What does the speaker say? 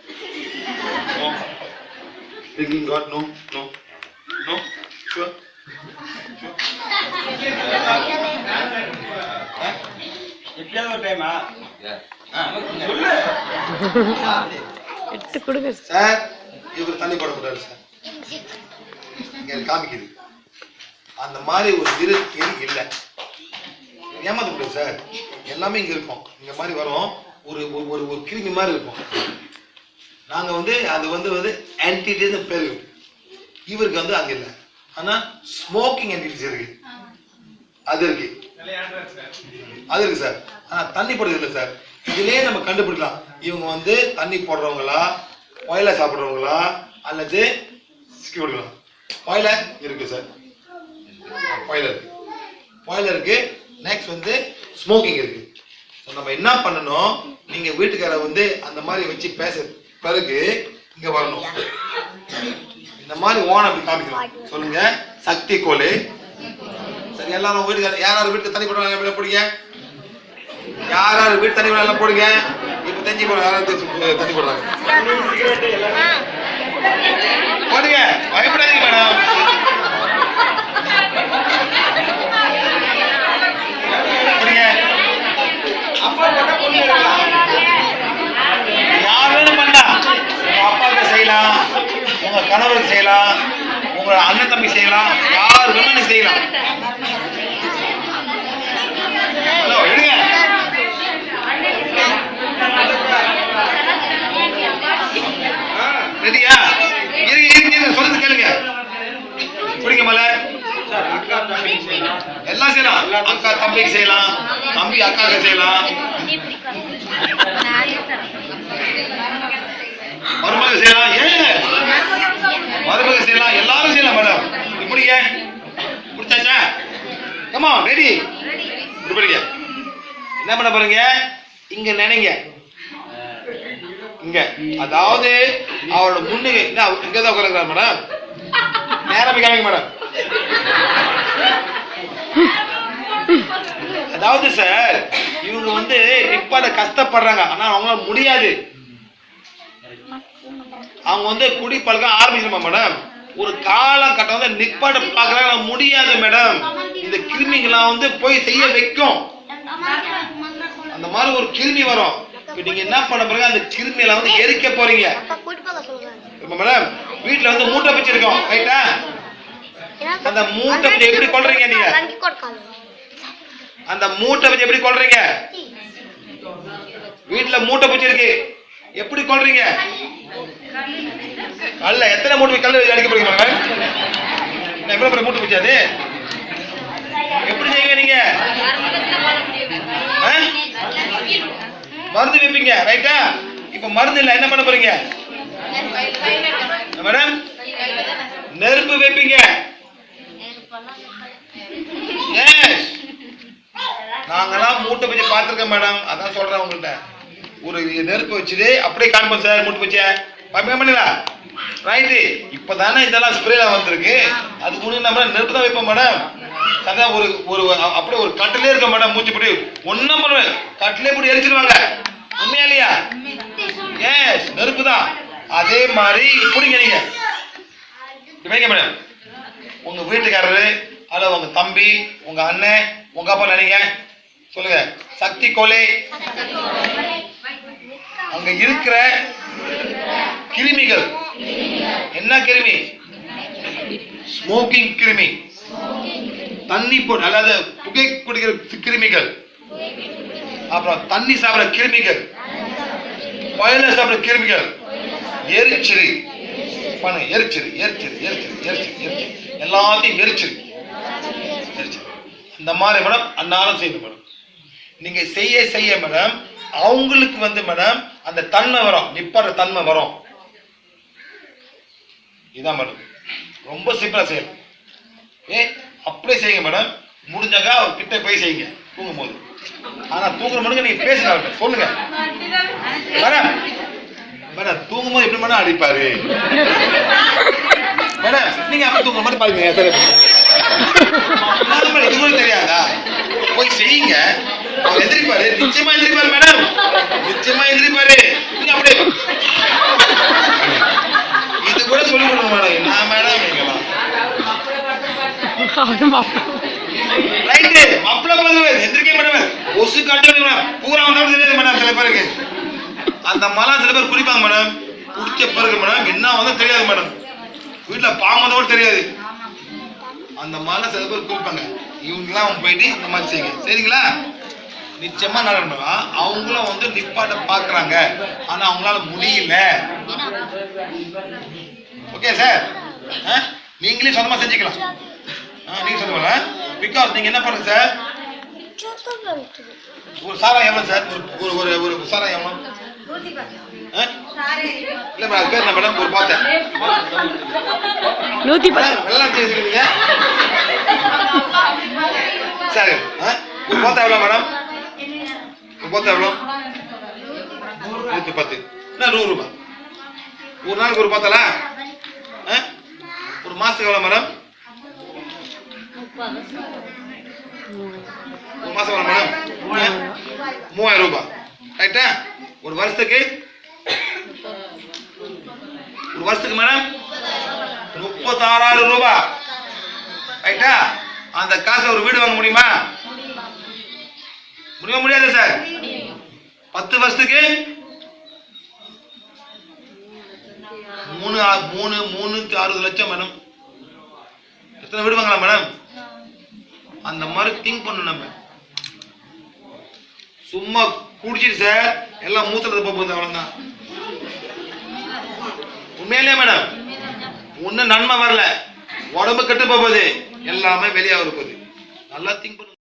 No. Thinking God, no, no, no. Sure. Sure. எப்பயாவது ஒரு டைமா சொல்லு. எடுத்து கொடுங்க. சார் இவர் தண்ணி போடக்கூடாது சார். இங்க காமிக்குது. அந்த மாதிரி ஒரு இருக்கு இல்லை. ஏமாத்த முடியாது சார். எல்லாமே இங்க இருக்கும். இந்த மாதிரி வரும். ஒரு ஒரு ஒரு ஒரு கிருமி மாதிரி இருக்கும். நாங்கள் வந்து அது வந்து வந்து ஆன்டிடேஸ் பேர் இருக்கு. இவருக்கு வந்து அங்கே இல்லை. ஆனால் ஸ்மோக்கிங் ஆன்டிடிஸ் இருக்கு. அது இருக்கு. அது இருக்கு சார். ஆனால் தண்ணி போடுறது இல்லை சார். இதுலேயே நம்ம கண்டுபிடிக்கலாம். இவங்க வந்து தண்ணி போடுறவங்களா ஒயில சாப்பிட்றவங்களா அல்லது சிக்கி கொடுக்கலாம். ஒயில இருக்கு சார். ஒயில இருக்கு. ஒயில இருக்கு. நெக்ஸ்ட் வந்து ஸ்மோக்கிங் இருக்கு. நம்ம என்ன பண்ணணும்? நீங்கள் வீட்டுக்கார வந்து அந்த மாதிரி வச்சு பேச பிறகு இங்க வரணும். இந்த மாதிரி ஓன அப்படி காமிக்கலாம் சொல்லுங்க. சக்தி கோலு சரி எல்லாரும் வீட்டுக்கு யார் யார் வீட்டுக்கு தண்ணி போடுறாங்க போடுங்க. யார் யார் வீட்டு தண்ணி எல்லாம் போடுங்க. இப்ப தெரிஞ்சு போடுங்க யாராவது தண்ணி போடுறாங்க போடுங்க பயப்படாதீங்க மேடம் போடுங்க அப்பா போட்டா பொண்ணு இருக்கலாம் யார் வேணும் பண்ணலாம் உங்க அப்பாவுக்கு செய்யலாம் உங்க கணவருக்கு செய்யலாம் உங்க அண்ணன் தம்பி செய்யலாம். யார் வேணும் செய்யலாம். ஹலோ எடுங்க ரெடியா? இருங்க இருங்க இருங்க சொல்றது கேளுங்க. பிடிங்க மலை. எல்லாம் செய்யலாம். அக்கா தம்பிக்கு செய்யலாம். தம்பி அக்காவுக்கு செய்யலாம் மருமக செய்யலாம் ஏன் மருமக செய்யலாம் எல்லாரும் செய்யலாம் மேடம் இப்படிங்க பிடிச்சாச்சா கமா ரெடி படிங்க என்ன பண்ண போறீங்க? இங்க நினைங்க. இங்க. அதாவது அவரோட முன்னுக்கு என்ன இங்க தான் உட்காருங்கிறார் மேடம் நேரம் போய் காமிங்க மேடம் அதாவது சார் இவங்க வந்து நிப்பாட கஷ்டப்படுறாங்க. ஆனா அவங்களால முடியாது. அவங்க வந்து குடி பழக்கம் ஆரம்பிக்கணுமா மேடம் ஒரு காலகட்டம் வந்து நிப்பாட பார்க்கறாங்க முடியாது மேடம். இந்த கிருமிங்களாம் வந்து போய் செய்ய வைக்கும். அந்த மாதிரி ஒரு கிருமி வரும். இப்போ நீங்க என்ன பண்ண போறீங்க? அந்த கிருமியில வந்து எரிக்க போறீங்க. மேடம் வீட்டுல வந்து மூட்டை வச்சிருக்கோம் ரைட்டா அந்த மூட்டை வச்சு எப்படி கொள்றீங்க நீங்க? அந்த மூட்டை வச்சு எப்படி கொல்றீங்க? வீட்டுல மூட்டை பூச்சி இருக்கு. எப்படி கொல்றீங்க? அல்ல எத்தனை மூட்டு கல் அடிக்க போறீங்க மேடம் எவ்வளோ பேர் மூட்டு மூட்டை அது? எப்படி செய்வீங்க நீங்க? ஆ? மருந்து வைப்பீங்க ரைட்டா இப்ப மருந்து இல்லை என்ன பண்ண போறீங்க? மேடம்? நெருப்பு வைப்பீங்க. நாங்கெல்லாம் மூட்டை பற்றி பார்த்துருக்கேன் மேடம். அதான் சொல்கிறேன் உங்கள்கிட்ட ஒரு நெருப்பு வச்சுட்டு அப்படியே காண்போம் சார் மூட்டை பச்சை. பார்ப்பீங்க பண்ணல ரைட்டு இப்போதானே இதெல்லாம் ஸ்ப்ரேல வந்திருக்கு. அதுக்கு முன்னாடி நம்ம நெருப்பு தான் வைப்போம் மேடம் அதான் ஒரு ஒரு அப்படியே ஒரு கட்டிலே இருக்க மேடம் மூச்சு படி ஒன்றும் பண்ணுவேன் கட்டிலே போட்டு எரிச்சிருவாங்க உண்மையா இல்லையா? ஏஸ் நெருப்பு தான். அதே மாதிரி பிடிங்க நீங்க. இப்படி வைங்க மேடம் உங்க வீட்டுக்காரரு அல்ல உங்க தம்பி உங்க அண்ணன் உங்க அப்பா நினைங்க. சொல்லுங்க. சக்தி கோலே. அங்க இருக்கிற கிருமிகள். என்ன கிருமி? ஸ்மோக்கிங் கிருமி. தண்ணி போட்டு அதாவது புகை குடிக்கிற கிருமிகள். அப்புறம் தண்ணி சாப்பிட்ற கிருமிகள். வயல சாப்பிட்ற கிருமிகள். எரிச்சிரு பண்ணுங்க எரிச்சிரு எரிச்சிரு எரிச்சிரு எரிச்சிரு எரிச்சிரு எல்லாத்தையும் எரிச்சிரு எரிச்சிரு இந்த மாதிரி மேடம் அன்னாலும் செய்யணும் மேடம். நீங்க செய்ய செய்ய மேடம் அவங்களுக்கு வந்து மேடம் அந்த தன்மை வரும். நிப்பாடுற தன்மை வரும். இதான் மேடம் ரொம்ப சிம்பிளாக செய்யணும். ஏ அப்படியே செய்யுங்க மேடம் முடிஞ்சாக்கா அவர் கிட்ட போய் செய்யுங்க. தூங்கும் போது ஆனா தூங்குற மணிக்கு நீங்க பேசுங்க சொல்லுங்க. மேடம் மேடம் தூங்கும் போது எப்படி மேடம் அடிப்பாரு? மேடம் நீங்க அப்படி தூங்குற மாதிரி பாருங்க சரி மேடம், இது கூட தெரியாதா? போய் செய்யுங்க. அவர் எதிர்ப்பாரு நிச்சயமா எதிர்ப்பாரு மேடம். நிச்சயமா எதிர்ப்பாரு நீங்க அப்படியே. கூட சொல்லி கொடுங்க மேடம். என்ன மேடம் நீங்களாம் ரைட்டு மாப்பிள்ள எந்திரிக்க மேடம். ஒசு காட்டி மேடம். பூரா வந்தாலும் தெரியாது மேடம் சில பேருக்கு. அந்த மலை சில பேர் குடிப்பாங்க மேடம். குடிச்ச பிறகு மேடம் என்ன வந்தா தெரியாது மேடம். வீட்டுல பாம்பு கூட தெரியாது. அந்த மலை சில பேர் குடிப்பாங்க. இவங்கெல்லாம் போயிட்டு இந்த மாதிரி செய்யுங்க. சரிங்களா? நிச்சயமா நடக்கணும் அவங்களும் வந்து நிப்பாட்ட பாக்குறாங்க. ஆனா அவங்களால முடியல. ஓகே சார் நீங்களே சொந்தமா செஞ்சுக்கலாம். ஆ, நீங்க சொந்தமா பிகாஸ் நீங்க என்ன பண்ணுங்க சார் ஒரு சாரா எவ்வளவு சார் ஒரு ஒரு ஒரு ஒரு சாரா எவ்வளவு? ஆ? இல்ல அது பேர் என்ன ஒரு பார்த்தேன் நூத்தி பத்து. வெள்ளம் வச்சிருக்கீங்க சரி? ஒரு பார்த்தா எவ்வளவு மேடம் ஒரு பார்த்தா எவ்வளவு? நூத்தி பத்து. என்ன நூறு ரூபாய்? ஒரு நாளைக்கு ஒரு பார்த்தலா ஒரு மாசத்துக்கு எவ்வளவு மேடம்? ஒரு மாசம் எவ்வளோ மேடம்? மூவாயிரம். ரூபாய். ரைட்டா ஒரு வருஷத்துக்கு? ஒரு வருஷத்துக்கு மேடம்? முப்பத்தாறாயிரம் ரூபாய். ரைட்டா அந்த காசை ஒரு வீடு வாங்க முடியுமா? முடியுமா முடியாது சார் பத்து வருஷத்துக்கு? மூணு மூணு மூணுக்கு அறுபது லட்சம் மேடம். எத்தனை விடுவாங்களா மேடம் அந்த மாதிரி திங்க் பண்ணணும் நம்ம. சும்மா குடிச்சிட்டு சார் எல்லாம் மூத்திரத்தை போகுது அவ்வளோதான் உண்மையிலே மேடம் ஒன்றும் நன்மை வரல. உடம்பு கெட்டு போகுது. எல்லாமே வெளியாக இருப்பது நல்லா திங்க் பண்ணு.